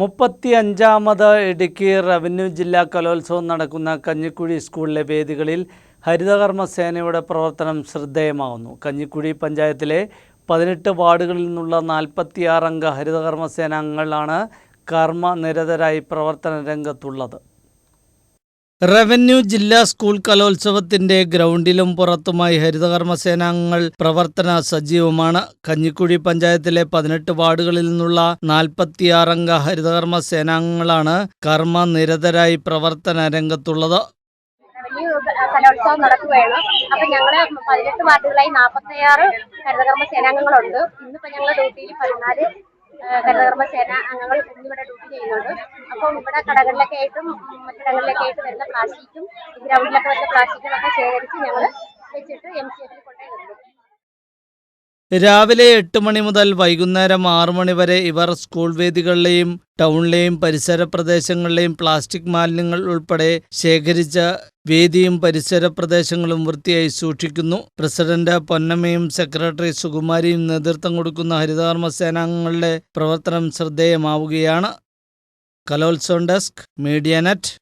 മുപ്പത്തി അഞ്ചാമത് ഇടുക്കി റവന്യൂ ജില്ലാ കലോത്സവം നടക്കുന്ന കഞ്ഞിക്കുഴി സ്കൂളിലെ വേദികളിൽ ഹരിതകർമ്മ സേനയുടെ പ്രവർത്തനം ശ്രദ്ധേയമാകുന്നു. കഞ്ഞിക്കുഴി പഞ്ചായത്തിലെ പതിനെട്ട് വാർഡുകളിൽ നിന്നുള്ള നാൽപ്പത്തിയാറംഗ ഹരിതകർമ്മ സേനാംഗങ്ങളാണ് കർമ്മ നിരതരായി പ്രവർത്തന രംഗത്തുള്ളത്. റവന്യൂ ജില്ലാ സ്കൂൾ കലോത്സവത്തിന്റെ ഗ്രൗണ്ടിലും പുറത്തുമായി ഹരിതകർമ്മസേനാംഗങ്ങൾ പ്രവർത്തന സജീവമാണ്. കഞ്ഞിക്കുഴി പഞ്ചായത്തിലെ പതിനെട്ട് വാർഡുകളിൽ നിന്നുള്ള നാൽപ്പത്തിയാറംഗ ഹരിതകർമ്മ സേനാംഗങ്ങളാണ് കർമ്മ നിരതരായി പ്രവർത്തന രംഗത്തുള്ളത്. കലോത്സവം നടക്കുകയാണ്. അപ്പൊ ഞങ്ങൾ പതിനെട്ട് വാർഡുകളായി നാപ്പത്തിയാറ് ഹരിതകർമ്മ സേനാംഗങ്ങളുണ്ട് ഇന്നിപ്പോ ഞങ്ങളുടെ ഡ്യൂട്ടിയിൽ പതിനാല് ആ, സേന അംഗങ്ങൾ ഇവിടെ ഡ്യൂട്ടി ചെയ്യുന്നുണ്ട്. അപ്പം ഇവിടെ കടകളിലൊക്കെ ആയിട്ടും മറ്റിടങ്ങളിലൊക്കെ ആയിട്ട് വരുന്ന പ്ലാസ്റ്റിക്കും ഗ്രൗണ്ടിലൊക്കെ വരുന്ന പ്ലാസ്റ്റിക്കുകളൊക്കെ ശേഖരിച്ച് ഞങ്ങൾ വെച്ചിട്ട് എം സി എഫിൽ കൊണ്ടുപോയി രാവിലെ എട്ട് മണി മുതൽ വൈകുന്നേരം ആറു മണി വരെ ഇവർ സ്കൂൾ വേദികളിലെയും ടൗണിലെയും പരിസര പ്രദേശങ്ങളിലെയും പ്ലാസ്റ്റിക് മാലിന്യങ്ങൾ ഉൾപ്പെടെ ശേഖരിച്ച വേദിയും പരിസര പ്രദേശങ്ങളും വൃത്തിയായി സൂക്ഷിക്കുന്നു. പ്രസിഡന്റ് പൊന്നമ്മയും സെക്രട്ടറി സുകുമാരിയും നേതൃത്വം കൊടുക്കുന്ന ഹരിതകർമ്മ സേനാംഗങ്ങളുടെ പ്രവർത്തനം ശ്രദ്ധേയമാവുകയാണ്. കലോത്സവം ഡെസ്ക് മീഡിയ നെറ്റ്.